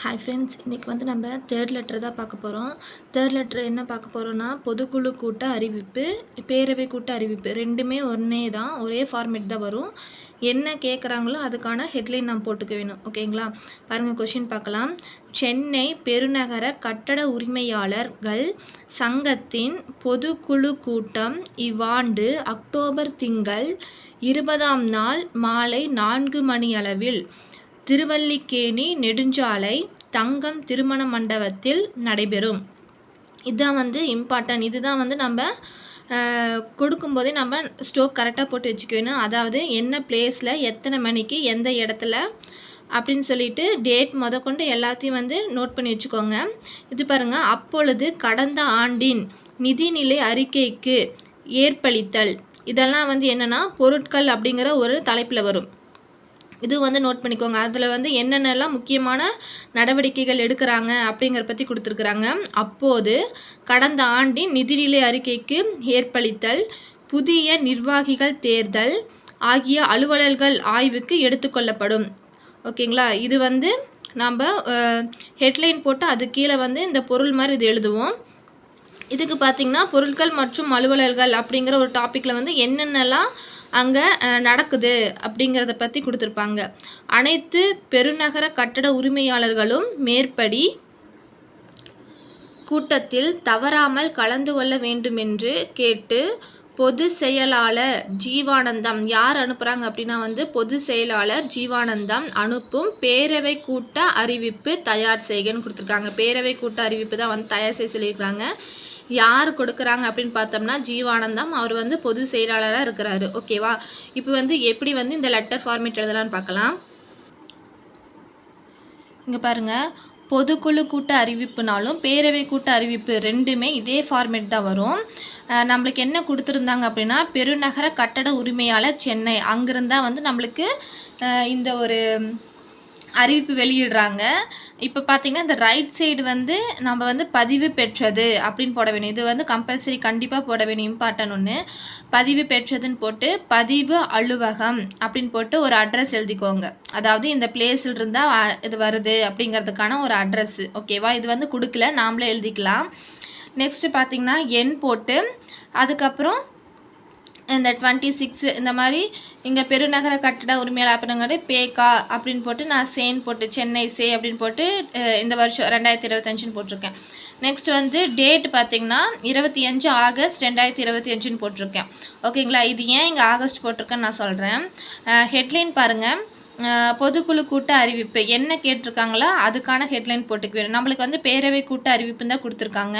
Hi friends இன்றைக்கி வந்து நம்ம தேர்ட் லெட்டர் தான் பார்க்க போகிறோம் தேர்ட் லெட்டர் என்ன பார்க்க போகிறோன்னா பொதுக்குழு கூட்ட அறிவிப்பு பேரவை கூட்ட அறிவிப்பு ரெண்டுமே ஒன்றே தான் ஒரே ஃபார்மேட் தான் வரும். என்ன கேட்குறாங்களோ அதுக்கான ஹெட்லைன் நம்ம போட்டுக்க வேணும். ஓகேங்களா பாருங்கள் கொஷின் பார்க்கலாம். சென்னை பெருநகர கட்டட உரிமையாளர்கள் சங்கத்தின் பொதுக்குழு கூட்டம் இவ்வாண்டு அக்டோபர் திங்கள் இருபதாம் நாள் மாலை நான்கு மணி அளவில் திருவல்லிக்கேணி நெடுஞ்சாலை தங்கம் திருமண மண்டபத்தில் நடைபெறும். இதுதான் வந்து இம்பார்ட்டன்ட் இதுதான் வந்து நம்ம கொடுக்கும்போதே நம்ம ஸ்டோக் கரெக்டாக போட்டு வச்சுக்கணும். அதாவது என்ன பிளேஸில் எத்தனை மணிக்கு எந்த இடத்துல அப்படின்னு சொல்லிட்டு டேட் முதற்கொண்டு எல்லாத்தையும் வந்து நோட் பண்ணி வச்சுக்கோங்க. இது பாருங்கள் அப்பொழுது கடந்த ஆண்டின் நிதிநிலை அறிக்கைக்கு ஏற்பளித்தல் இதெல்லாம் வந்து என்னென்னா பொருட்கள் அப்படிங்கிற ஒரு தலைப்பில் வரும். இது வந்து நோட் பண்ணிக்கோங்க. அதில் வந்து என்னென்னலாம் முக்கியமான நடவடிக்கைகள் எடுக்கிறாங்க அப்படிங்கிற பற்றி கொடுத்துருக்குறாங்க. அப்போது கடந்த ஆண்டின் நிதிநிலை அறிக்கைக்கு ஏற்பளித்தல் புதிய நிர்வாகிகள் தேர்தல் ஆகிய அலுவலர்கள் ஆய்வுக்கு எடுத்துக்கொள்ளப்படும் ஓகேங்களா இது வந்து நாம் ஹெட்லைன் போட்டு அது கீழே வந்து இந்த பொருள் மாதிரி இது எழுதுவோம். இதுக்கு பார்த்தீங்கன்னா பொருட்கள் மற்றும் அலுவலர்கள் அப்படிங்கிற ஒரு டாப்பிக்கில் வந்து என்னென்னலாம் அங்கே நடக்குது அப்படிங்கிறத பற்றி கொடுத்துருப்பாங்க. அனைத்து பெருநகர கட்டட உரிமையாளர்களும் மேற்படி கூட்டத்தில் தவறாமல் கலந்து கொள்ள வேண்டுமென்று கேட்டு பொது செயலாளர் ஜீவானந்தம் யார் அனுப்புகிறாங்க அப்படின்னா வந்து பொது செயலாளர் ஜீவானந்தம் அனுப்பும் பேரவை கூட்ட அறிவிப்பு தயார் செய்கன்னு கொடுத்துருக்காங்க. பேரவை கூட்ட அறிவிப்பு தான் வந்து தயார் செய்ய சொல்லியிருக்கிறாங்க. யார் கொடுக்குறாங்க அப்படின்னு பார்த்தோம்னா ஜீவானந்தம். அவர் வந்து பொது செயலாளராக இருக்கிறாரு. ஓகேவா இப்போ வந்து எப்படி வந்து இந்த லெட்டர் ஃபார்மேட் எழுதலாம்னு பார்க்கலாம். இங்கே பாருங்கள் பொதுக்குழு கூட்ட அறிவிப்புனாலும் பேரவை கூட்ட அறிவிப்பு ரெண்டுமே இதே ஃபார்மேட் தான் வரும். நம்மளுக்கு என்ன கொடுத்துருந்தாங்க அப்படின்னா பெருநகர கட்டட உரிமையாளர் சென்னை. அங்கிருந்தா வந்து நம்மளுக்கு இந்த ஒரு அறிவிப்பு வெளியிடுறாங்க. இப்போ பார்த்தீங்கன்னா இந்த ரைட் சைடு வந்து நம்ம வந்து பதிவு பெற்றது அப்படின்னு போட வேணும். இது வந்து கம்பல்சரி கண்டிப்பாக போட வேணும் இம்பார்ட்டன் ஒன்று பதிவு பெற்றதுன்னு போட்டு பதிவு அலுவலகம் அப்படின்னு போட்டு ஒரு அட்ரஸ் எழுதிக்கோங்க. அதாவது இந்த பிளேஸில் இருந்தால் இது வருது அப்படிங்கிறதுக்கான ஒரு அட்ரஸ் ஓகேவா இது வந்து கொடுக்கல நாமளே எழுதிக்கலாம். நெக்ஸ்ட்டு பார்த்தீங்கன்னா எண் போட்டு அதுக்கப்புறம் இந்த டுவெண்ட்டி சிக்ஸு இந்த மாதிரி இங்கே பெருநகர கட்டட உரிமையாளர் அப்படிங்கிறது பேக்கா அப்படின்னு போட்டு நான் சேன் போட்டு சென்னை சே அப்படின்னு போட்டு இந்த வருஷம் ரெண்டாயிரத்தி இருபத்தஞ்சுன்னு போட்டிருக்கேன். நெக்ஸ்ட் வந்து டேட் பார்த்தீங்கன்னா இருபத்தி அஞ்சு ஆகஸ்ட் ரெண்டாயிரத்தி இருபத்தி அஞ்சுன்னு போட்டிருக்கேன். ஓகேங்களா இது ஏன் இங்கே ஆகஸ்ட் போட்டிருக்கேன்னு நான் சொல்கிறேன் ஹெட்லைன் பாருங்கள் பொதுக்குழு கூட்ட அறிவிப்பு. என்ன கேட்டிருக்காங்களோ அதுக்கான ஹெட்லைன் போட்டுக்கு வேணும் நம்மளுக்கு வந்து பேரவை கூட்ட அறிவிப்புன்னு தான் கொடுத்துருக்காங்க.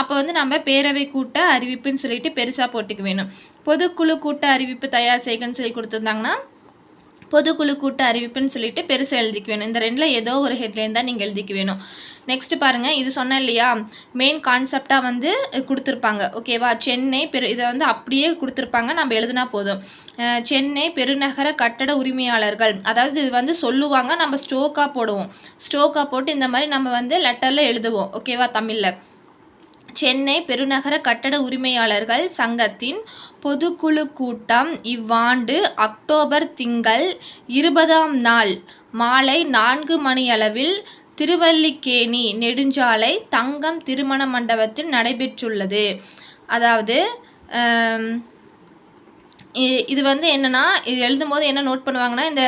அப்போ வந்து நம்ம பேரவை கூட்ட அறிவிப்புன்னு சொல்லிட்டு பெருசாக போட்டுக்கு வேணும் பொதுக்குழு கூட்ட அறிவிப்பு தயார் செய்கன்னு சொல்லி கொடுத்துருந்தாங்கன்னா பொதுக்குழு கூட்ட அறிவிப்புன்னு சொல்லிட்டு பெருசாக எழுதிக்க வேணும். இந்த ரெண்டில் ஏதோ ஒரு ஹெட்லைன் தான் நீங்கள் எழுதிக்க வேணும். நெக்ஸ்ட் பாருங்கள் இது சொன்னேன் இல்லையா? மெயின் கான்செப்டாக வந்து கொடுத்துருப்பாங்க. ஓகேவா சென்னை பெரு இதை வந்து அப்படியே கொடுத்துருப்பாங்க. நம்ம எழுதுனா போதும். சென்னை பெருநகர கட்டட உரிமையாளர்கள். அதாவது இது வந்து சொல்லுவாங்க நம்ம ஸ்டோக்காக போடுவோம். ஸ்டோக்காக போட்டு இந்த மாதிரி நம்ம வந்து லெட்டரில் எழுதுவோம். ஓகேவா தமிழில். சென்னை பெருநகர கட்டட உரிமையாளர்கள் சங்கத்தின் பொதுக்குழு கூட்டம் இவ்வாண்டு அக்டோபர் திங்கள் இருபதாம் நாள் மாலை நான்கு மணியளவில் திருவல்லிக்கேணி நெடுஞ்சாலை தங்கம் திருமண மண்டபத்தில் நடைபெற்றுள்ளது. அதாவது இது வந்து என்னென்னா இது எழுதும்போது என்ன நோட் பண்ணுவாங்கன்னா இந்த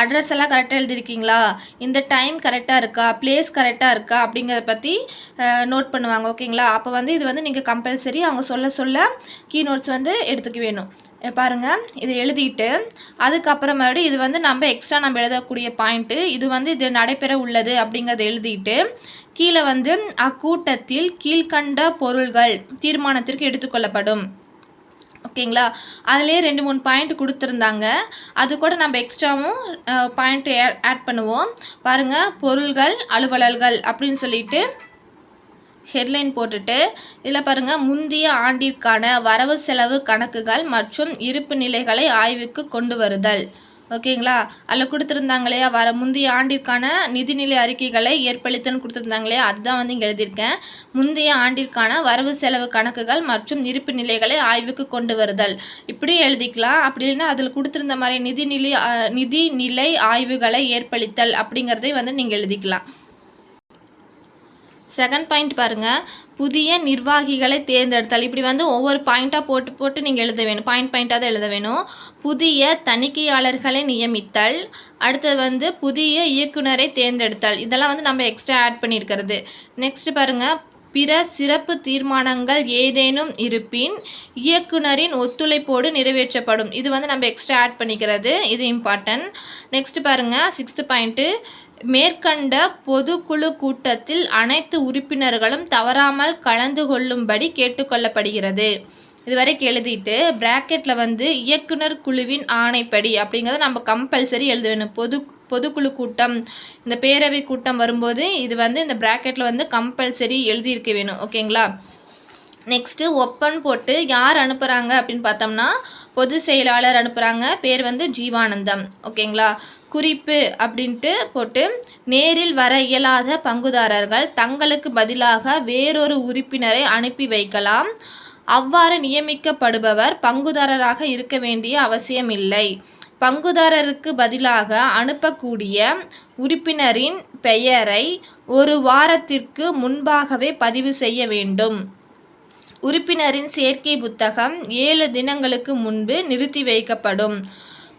அட்ரஸ் எல்லாம் கரெக்டாக எழுதிருக்கீங்களா? இந்த டைம் கரெக்டாக இருக்கா? பிளேஸ் கரெக்டாக இருக்கா? அப்படிங்கிறத பற்றி நோட் பண்ணுவாங்க ஓகேங்களா அப்போ வந்து இது வந்து நீங்கள் கம்பல்சரி அவங்க சொல்ல சொல்ல கீ நோட்ஸ் வந்து எடுத்துக்க வேணும். பாருங்கள் இது இதை எழுதிட்டு அதுக்கப்புறம் மறுபடியும் இது வந்து நம்ம எக்ஸ்ட்ரா நம்ம எழுதக்கூடிய பாயிண்ட்டு இது வந்து இது நடைபெற உள்ளது அப்படிங்கிறத எழுதிட்டு கீழே வந்து அக்கூட்டத்தில் கீழ்கண்ட பொருள்கள் தீர்மானத்திற்கு எடுத்துக்கொள்ளப்படும் ஓகேங்களா? அதிலே ரெண்டு மூணு பாயிண்ட் கொடுத்துருந்தாங்க. அது கூட நம்ம எக்ஸ்ட்ராவும் பாயிண்ட் ஆட் பண்ணுவோம். பாருங்கள் பொருள்கள் அலுவலர்கள் அப்படின்னு சொல்லிட்டு ஹெட்லைன் போட்டுட்டு இதில் பாருங்கள் முந்தைய ஆண்டிற்கான வரவு செலவு கணக்குகள் மற்றும் இருப்பு நிலைகளை ஆய்வுக்கு கொண்டு வருதல். ஓகேங்களா? அதில் கொடுத்துருந்தாங்க இல்லையா வர முந்தைய ஆண்டிற்கான நிதிநிலை அறிக்கைகளை ஏற்பளித்தன்னு கொடுத்துருந்தாங்க இல்லையா அதுதான் வந்து இங்கே எழுதியிருக்கேன். முந்தைய ஆண்டிற்கான வரவு செலவு கணக்குகள் மற்றும் இருப்பு நிலைகளை ஆய்வுக்கு கொண்டு வருதல். இப்படி எழுதிக்கலாம். அப்படி இல்லைன்னா அதில் கொடுத்துருந்த மாதிரி நிதிநிலை நிதிநிலை ஆய்வுகளை ஏற்பளித்தல் அப்படிங்கிறதை வந்து நீங்கள் எழுதிக்கலாம். செகண்ட் பாயிண்ட் பாருங்கள் புதிய நிர்வாகிகளை தேர்ந்தெடுத்தல். இப்படி வந்து ஒவ்வொரு பாயிண்ட்டாக போட்டு போட்டு நீங்கள் எழுத வேணும். பாயிண்ட் பாயிண்ட்டாக தான் எழுத வேணும். புதிய தணிக்கையாளர்களை நியமித்தல். அடுத்தது வந்து புதிய இயக்குனரை தேர்ந்தெடுத்தல். இதெல்லாம் வந்து நம்ம எக்ஸ்ட்ரா ஆட் பண்ணியிருக்கிறது. நெக்ஸ்ட் பாருங்கள் பிற சிறப்பு தீர்மானங்கள் ஏதேனும் இருப்பின் இயக்குனரின் ஒத்துழைப்போடு நிறைவேற்றப்படும். இது வந்து நம்ம எக்ஸ்ட்ரா ஆட் பண்ணிக்கிறது. இது இம்பார்ட்டன்ட் நெக்ஸ்ட் பாருங்கள் சிக்ஸ்த் பாயிண்ட்டு மேற்கண்ட பொதுக்குழு கூட்டத்தில் அனைத்து உறுப்பினர்களும் தவறாமல் கலந்து கொள்ளும்படி கேட்டுக்கொள்ளப்படுகிறது இதுவரை எழுதிட்டு பிராக்கெட்டில் வந்து இயக்குனர் குழுவின் ஆணைப்படி அப்படிங்கிறத நம்ம கம்பல்சரி எழுத வேணும் பொது பொதுக்குழு கூட்டம் இந்த பேரவை கூட்டம் வரும்போது இது வந்து இந்த ப்ராக்கெட்டில் வந்து கம்பல்சரி எழுதியிருக்க வேணும். ஓகேங்களா நெக்ஸ்ட்டு ஒப்பன் போட்டு யார் அனுப்புகிறாங்க அப்படின்னு பார்த்தோம்னா பொது செயலாளர் அனுப்புகிறாங்க பேர் வந்து ஜீவானந்தம். ஓகேங்களா குறிப்பு அப்படின்ட்டு போட்டு நேரில் வர இயலாத பங்குதாரர்கள் தங்களுக்கு பதிலாக வேறொரு உறுப்பினரை அனுப்பி வைக்கலாம். அவ்வாறு நியமிக்கப்படுபவர் பங்குதாரராக இருக்க வேண்டிய அவசியமில்லை. பங்குதாரருக்கு பதிலாக அனுப்பக்கூடிய உறுப்பினரின் பெயரை ஒரு வாரத்திற்கு முன்பாகவே பதிவு செய்ய வேண்டும். உறுப்பினரின் சேர்க்கை புத்தகம் ஏழு தினங்களுக்கு முன்பு நிறுத்தி வைக்கப்படும்.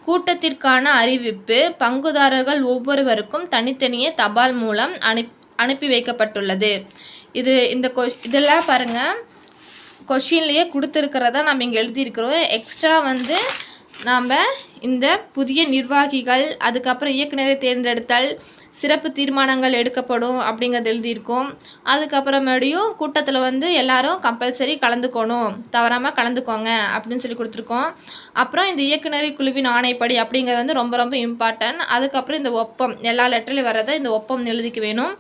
கூட்டத்திற்கான அறிவிப்பு பங்குதாரர்கள் ஒவ்வொருவருக்கும் தனித்தனியே தபால் மூலம் அனுப் அனுப்பி வைக்கப்பட்டுள்ளது. இது இந்த கொ இதெல்லாம் பாருங்கள் கொஷின்லேயே கொடுத்துருக்கிறத நம்ம இங்கே எழுதியிருக்கிறோம். எக்ஸ்ட்ரா வந்து நாம் இந்த புதிய நிர்வாகிகள் அதுக்கப்புறம் இயக்குனரை தேர்ந்தெடுத்தல் சிறப்பு தீர்மானங்கள் எடுக்கப்படும் அப்படிங்கிறது எழுதியிருக்கோம். அதுக்கப்புறமேடியும் கூட்டத்தில் வந்து எல்லாரும் கம்பல்சரி கலந்துக்கணும். தவறாமல் கலந்துக்கோங்க அப்படின்னு சொல்லி கொடுத்துருக்கோம். அப்புறம் இந்த இயக்குநரை குழுவின் ஆணைப்படி அப்படிங்கிறது வந்து ரொம்ப ரொம்ப இம்பார்ட்டன்ட் அதுக்கப்புறம் இந்த ஒப்பம் எல்லா லெட்டர்லையும் வர்றதை இந்த ஒப்பம் எழுதிக்க வேணும்.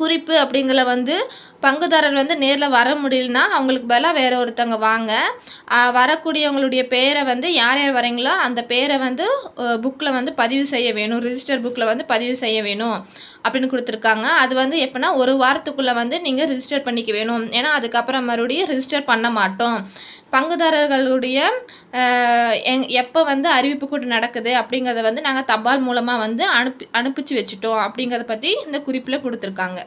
குறிப்பு அப்படிங்கிற வந்து பங்குதாரர் வந்து நேரில் வர முடியலனா அவங்களுக்கு பதிலாக வேறு ஒருத்தவங்க வாங்க. வரக்கூடியவங்களுடைய பேரை வந்து யார் யார் வரீங்களோ அந்த பேரை வந்து புக்கில் வந்து பதிவு செய்ய வேணும். ரிஜிஸ்டர் புக்கில் வந்து பதிவு செய்ய வேணும் அப்படின்னு கொடுத்துருக்காங்க. அது வந்து எப்படின்னா ஒரு வாரத்துக்குள்ளே வந்து நீங்கள் ரிஜிஸ்டர் பண்ணிக்க வேணும். ஏன்னா அதுக்கப்புறம் மறுபடியும் ரிஜிஸ்டர் பண்ண மாட்டோம். பங்குதாரர்களுடைய எங் எப்போ வந்து அறிவிப்பு கூட்டம் நடக்குது அப்படிங்கிறத வந்து நாங்கள் தபால் மூலமாக வந்து அனுப்பி அனுப்பிச்சு வச்சுட்டோம் அப்படிங்கிறத பற்றி இந்த குறிப்பில் கொடுத்துருக்காங்க.